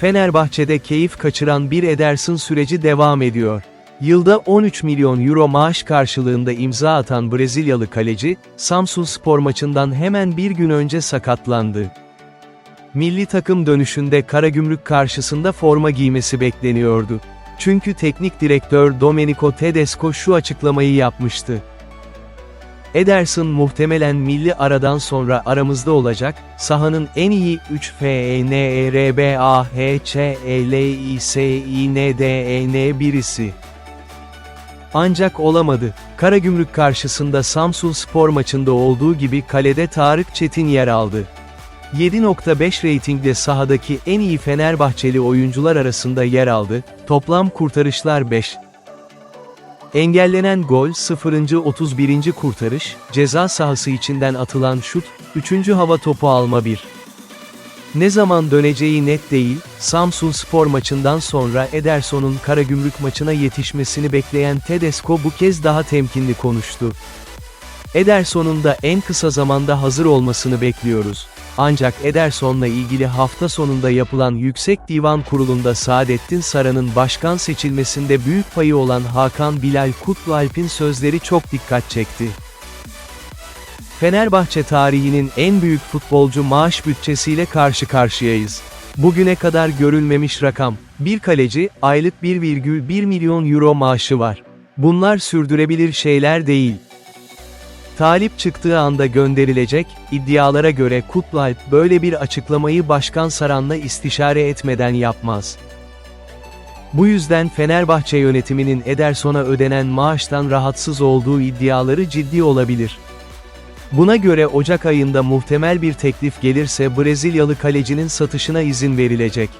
Fenerbahçe'de keyif kaçıran bir Ederson süreci devam ediyor. Yılda 13 milyon euro maaş karşılığında imza atan Brezilyalı kaleci, Samsun spor maçından hemen bir gün önce sakatlandı. Milli takım dönüşünde Karagümrük karşısında forma giymesi bekleniyordu. Çünkü teknik direktör Domenico Tedesco şu açıklamayı yapmıştı. Ederson muhtemelen milli aradan sonra aramızda olacak, sahanın en iyi 3 E FENERBAHÇELİSİNDEN birisi. Ancak olamadı. Karagümrük karşısında Samsun spor maçında olduğu gibi kalede Tarık Çetin yer aldı. 7.5 reytingde sahadaki en iyi Fenerbahçeli oyuncular arasında yer aldı, toplam kurtarışlar 5. Engellenen gol 0. 31. kurtarış, ceza sahası içinden atılan şut, 3. hava topu alma 1. Ne zaman döneceği net değil, Samsun spor maçından sonra Ederson'un Karagümrük maçına yetişmesini bekleyen Tedesco bu kez daha temkinli konuştu. Ederson'un da en kısa zamanda hazır olmasını bekliyoruz. Ancak Ederson'la ilgili hafta sonunda yapılan Yüksek Divan Kurulu'nda Saadettin Saran'ın başkan seçilmesinde büyük payı olan Hakan Bilal Kutlualp'in sözleri çok dikkat çekti. Fenerbahçe tarihinin en büyük futbolcu maaş bütçesiyle karşı karşıyayız. Bugüne kadar görülmemiş rakam, bir kaleci, aylık 1,1 milyon euro maaşı var. Bunlar sürdürebilir şeyler değil. Talip çıktığı anda gönderilecek, iddialara göre Kutlualp böyle bir açıklamayı Başkan Saran'la istişare etmeden yapmaz. Bu yüzden Fenerbahçe yönetiminin Ederson'a ödenen maaştan rahatsız olduğu iddiaları ciddi olabilir. Buna göre Ocak ayında muhtemel bir teklif gelirse Brezilyalı kalecinin satışına izin verilecek.